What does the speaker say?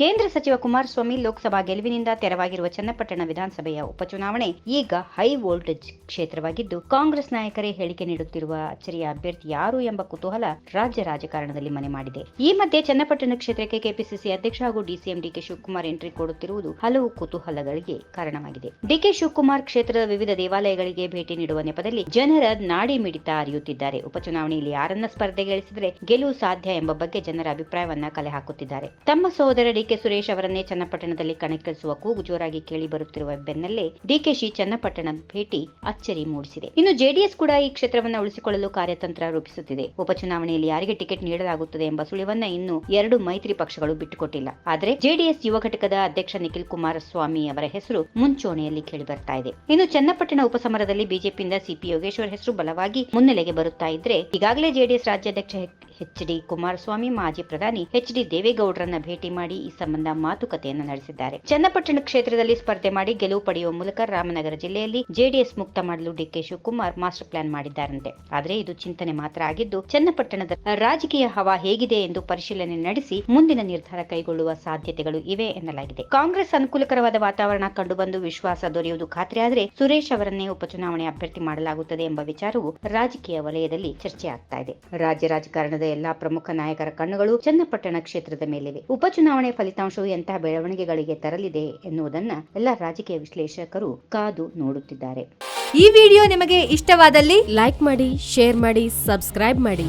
ಕೇಂದ್ರ ಸಚಿವ ಕುಮಾರಸ್ವಾಮಿ ಲೋಕಸಭಾ ಗೆಲುವಿನಿಂದ ತೆರವಾಗಿರುವ ಚನ್ನಪಟ್ಟಣ ವಿಧಾನಸಭೆಯ ಉಪಚುನಾವಣೆ ಈಗ ಹೈ ವೋಲ್ಟೇಜ್ ಕ್ಷೇತ್ರವಾಗಿದ್ದು, ಕಾಂಗ್ರೆಸ್ ನಾಯಕರೇ ಹೇಳಿಕೆ ನೀಡುತ್ತಿರುವ ಅಚ್ಚರಿಯ ಅಭ್ಯರ್ಥಿ ಯಾರು ಎಂಬ ಕುತೂಹಲ ರಾಜ್ಯ ರಾಜಕಾರಣದಲ್ಲಿ ಮನೆ ಮಾಡಿದೆ. ಈ ಮಧ್ಯೆ ಚನ್ನಪಟ್ಟಣ ಕ್ಷೇತ್ರಕ್ಕೆ ಕೆಪಿಸಿಸಿ ಅಧ್ಯಕ್ಷ ಹಾಗೂ ಡಿಸಿಎಂ ಡಿಕೆ ಶಿವಕುಮಾರ್ ಎಂಟ್ರಿ ಕೊಡುತ್ತಿರುವುದು ಹಲವು ಕುತೂಹಲಗಳಿಗೆ ಕಾರಣವಾಗಿದೆ. ಡಿಕೆ ಶಿವಕುಮಾರ್ ಕ್ಷೇತ್ರದ ವಿವಿಧ ದೇವಾಲಯಗಳಿಗೆ ಭೇಟಿ ನೀಡುವ ನೆಪದಲ್ಲಿ ಜನರ ನಾಡಿ ಮಿಡಿತ ಅರಿಯುತ್ತಿದ್ದಾರೆ. ಉಪಚುನಾವಣೆಯಲ್ಲಿ ಯಾರನ್ನ ಸ್ಪರ್ಧೆಗೆ ಇಳಿಸಿದರೆ ಗೆಲುವು ಸಾಧ್ಯ ಎಂಬ ಬಗ್ಗೆ ಜನರ ಅಭಿಪ್ರಾಯವನ್ನ ಕಲೆ ಹಾಕುತ್ತಿದ್ದಾರೆ. ತಮ್ಮ ಸಹೋದರ ಡಿಕೆ ಸುರೇಶ್ ಅವರನ್ನೇ ಚನ್ನಪಟ್ಟಣದಲ್ಲಿ ಕಣಕ್ಕಿಳಿಸುವ ಕೂಗು ಜೋರಾಗಿ ಕೇಳಿ ಬರುತ್ತಿರುವ ಬೆನ್ನಲ್ಲೇ ಡಿಕೆಶಿ ಚನ್ನಪಟ್ಟಣ ಭೇಟಿ ಅಚ್ಚರಿ ಮೂಡಿಸಿದೆ. ಇನ್ನು ಜೆಡಿಎಸ್ ಕೂಡ ಈ ಕ್ಷೇತ್ರವನ್ನು ಉಳಿಸಿಕೊಳ್ಳಲು ಕಾರ್ಯತಂತ್ರ ರೂಪಿಸುತ್ತಿದೆ. ಉಪಚುನಾವಣೆಯಲ್ಲಿ ಯಾರಿಗೆ ಟಿಕೆಟ್ ನೀಡಲಾಗುತ್ತದೆ ಎಂಬ ಸುಳಿವನ್ನ ಇನ್ನು ಎರಡು ಮೈತ್ರಿ ಪಕ್ಷಗಳು ಬಿಟ್ಟುಕೊಟ್ಟಿಲ್ಲ. ಆದರೆ ಜೆಡಿಎಸ್ ಯುವ ಘಟಕದ ಅಧ್ಯಕ್ಷ ನಿಖಿಲ್ ಕುಮಾರಸ್ವಾಮಿ ಅವರ ಹೆಸರು ಮುಂಚೂಣಿಯಲ್ಲಿ ಕೇಳಿ ಬರ್ತಾ ಇದೆ. ಇನ್ನು ಚನ್ನಪಟ್ಟಣ ಉಪಸಮರದಲ್ಲಿ ಬಿಜೆಪಿಯಿಂದ ಸಿಪಿ ಯೋಗೇಶ್ವರ್ ಹೆಸರು ಬಲವಾಗಿ ಮುನ್ನೆಲೆಗೆ ಬರುತ್ತಾ ಇದ್ರೆ ಈಗಾಗಲೇ ಜೆಡಿಎಸ್ ರಾಜ್ಯಾಧ್ಯಕ್ಷ ಎಚ್ ಡಿ ಕುಮಾರಸ್ವಾಮಿ, ಮಾಜಿ ಪ್ರಧಾನಿ ಎಚ್ ಡಿ ದೇವೇಗೌಡರನ್ನ ಭೇಟಿ ಮಾಡಿ ಈ ಸಂಬಂಧ ಮಾತುಕತೆಯನ್ನು ನಡೆಸಿದ್ದಾರೆ. ಚನ್ನಪಟ್ಟಣ ಕ್ಷೇತ್ರದಲ್ಲಿ ಸ್ಪರ್ಧೆ ಮಾಡಿ ಗೆಲುವು ಪಡೆಯುವ ಮೂಲಕ ರಾಮನಗರ ಜಿಲ್ಲೆಯಲ್ಲಿ ಜೆಡಿಎಸ್ ಮುಕ್ತ ಮಾಡಲು ಡಿಕೆ ಶಿವಕುಮಾರ್ ಮಾಸ್ಟರ್ ಪ್ಲಾನ್ ಮಾಡಿದ್ದಾರಂತೆ. ಆದರೆ ಇದು ಚಿಂತನೆ ಮಾತ್ರ ಆಗಿದ್ದು, ಚನ್ನಪಟ್ಟಣದ ರಾಜಕೀಯ ಹವಾ ಹೇಗಿದೆ ಎಂದು ಪರಿಶೀಲನೆ ನಡೆಸಿ ಮುಂದಿನ ನಿರ್ಧಾರ ಕೈಗೊಳ್ಳುವ ಸಾಧ್ಯತೆಗಳು ಇವೆ ಎನ್ನಲಾಗಿದೆ. ಕಾಂಗ್ರೆಸ್ ಅನುಕೂಲಕರವಾದ ವಾತಾವರಣ ಕಂಡುಬಂದು ವಿಶ್ವಾಸ ದೊರೆಯುವುದು ಖಾತ್ರಿಯಾದರೆ ಸುರೇಶ್ ಅವರನ್ನೇ ಉಪಚುನಾವಣೆ ಅಭ್ಯರ್ಥಿ ಮಾಡಲಾಗುತ್ತದೆ ಎಂಬ ವಿಚಾರವು ರಾಜಕೀಯ ವಲಯದಲ್ಲಿ ಚರ್ಚೆ ಆಗ್ತಾ ಇದೆ. ರಾಜ್ಯ ರಾಜಕಾರಣದ ಎಲ್ಲಾ ಪ್ರಮುಖ ನಾಯಕರ ಕಣ್ಣುಗಳು ಚನ್ನಪಟ್ಟಣ ಕ್ಷೇತ್ರದ ಮೇಲಿವೆ. ಉಪಚುನಾವಣೆ ಫಲಿತಾಂಶವು ಎಂತಹ ಬೆಳವಣಿಗೆಗಳಿಗೆ ತರಲಿದೆ ಎನ್ನುವುದನ್ನ ಎಲ್ಲ ರಾಜಕೀಯ ವಿಶ್ಲೇಷಕರು ಕಾದು ನೋಡುತ್ತಿದ್ದಾರೆ. ಈ ವಿಡಿಯೋ ನಿಮಗೆ ಇಷ್ಟವಾದಲ್ಲಿ ಲೈಕ್ ಮಾಡಿ, ಶೇರ್ ಮಾಡಿ, ಸಬ್ಸ್ಕ್ರೈಬ್ ಮಾಡಿ.